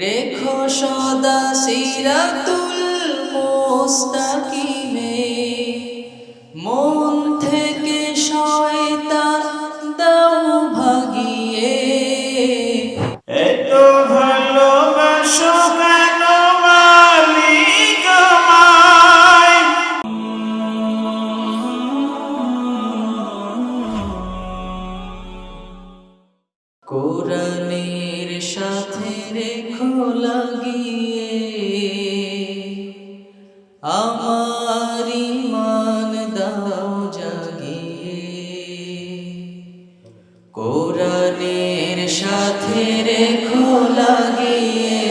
রেখো সদা সিরাতুল মোস্তাকিমে। মন সাথে রেখো লাগিয়ে আমার ইমান দাও জাগিয়ে। কোরআনের সাথে রেখো লাগিয়ে।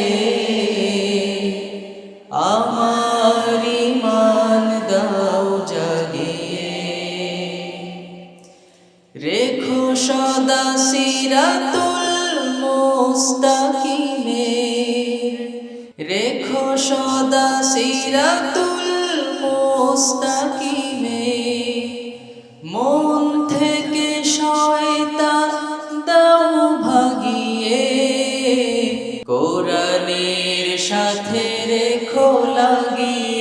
মুস্তাকিমের। রেখো সদা সিরাতুল মুস্তাকিমের। মন থেকে শয়তান দাও ভাগিয়ে। কোরআনের সাথে রেখো লাগিয়ে।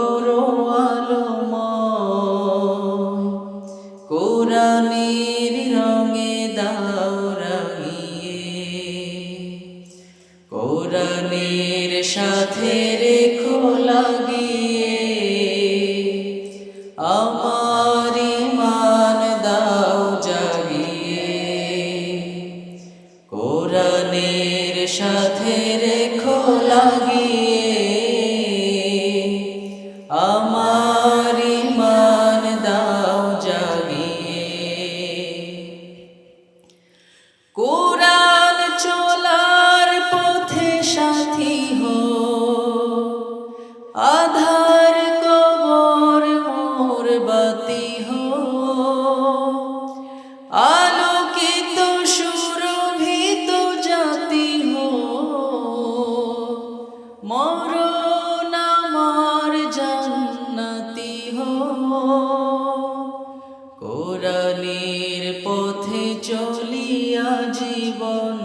কোরআনের পথে চলিয়া জীবন।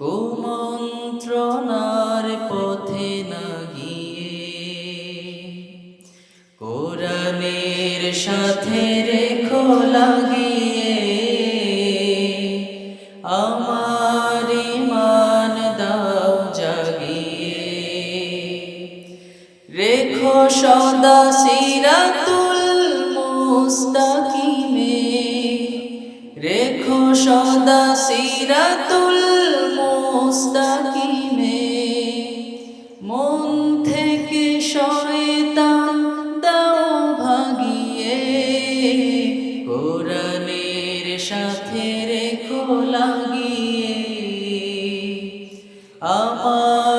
কুমন্ত্রণার পথে না গিয়ে কোরআনের সাথে রেখো লাগিয়ে আমার ইমান দাও জাগিয়ে। রেখো সদা সিরাতুল মুস্তাকিমে। রেখো সদা সিরাতুল মুস্তাকিমে। মন থেকে শয়তান দাও ভাগিয়ে। কোরআনের সাথে রেখো লাগিয়ে। আমার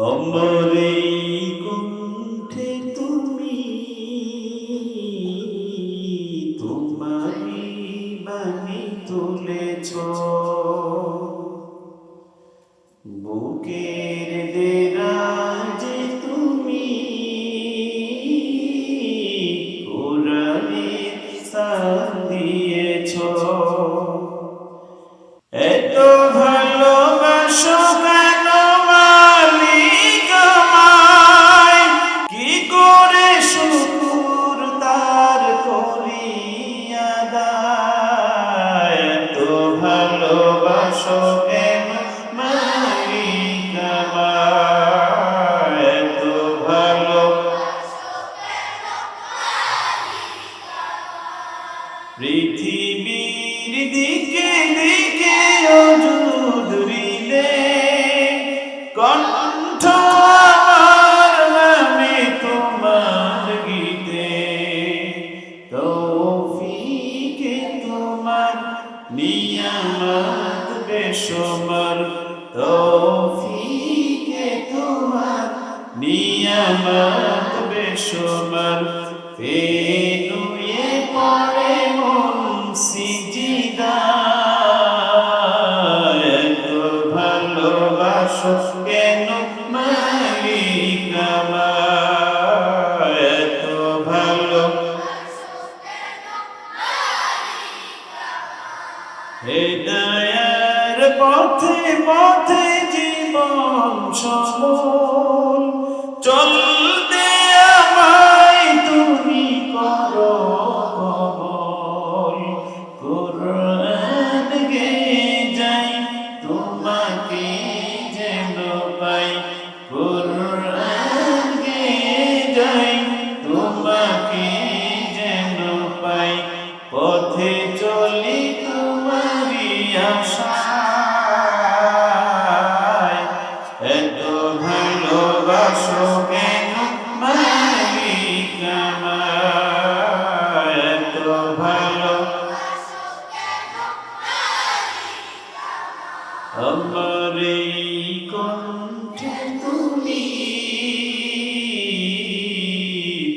এই কণ্ঠে তুমি তোমারি বাণী তুলেছ। বুকের পৃথিবীর দিকে দিকে অজুদরিলে কণ্ঠ নামে তোমার তোমার নিয়ামত বেসমার ফের পথে জীবন সবল চলতে আমায় তুমি করো কবল। কোরআন গে যাই, তোমাকে যেন পাই। কোরআন গে যাই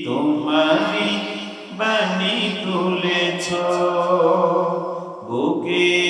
তোমারি বাণী তুলেছ। বুকে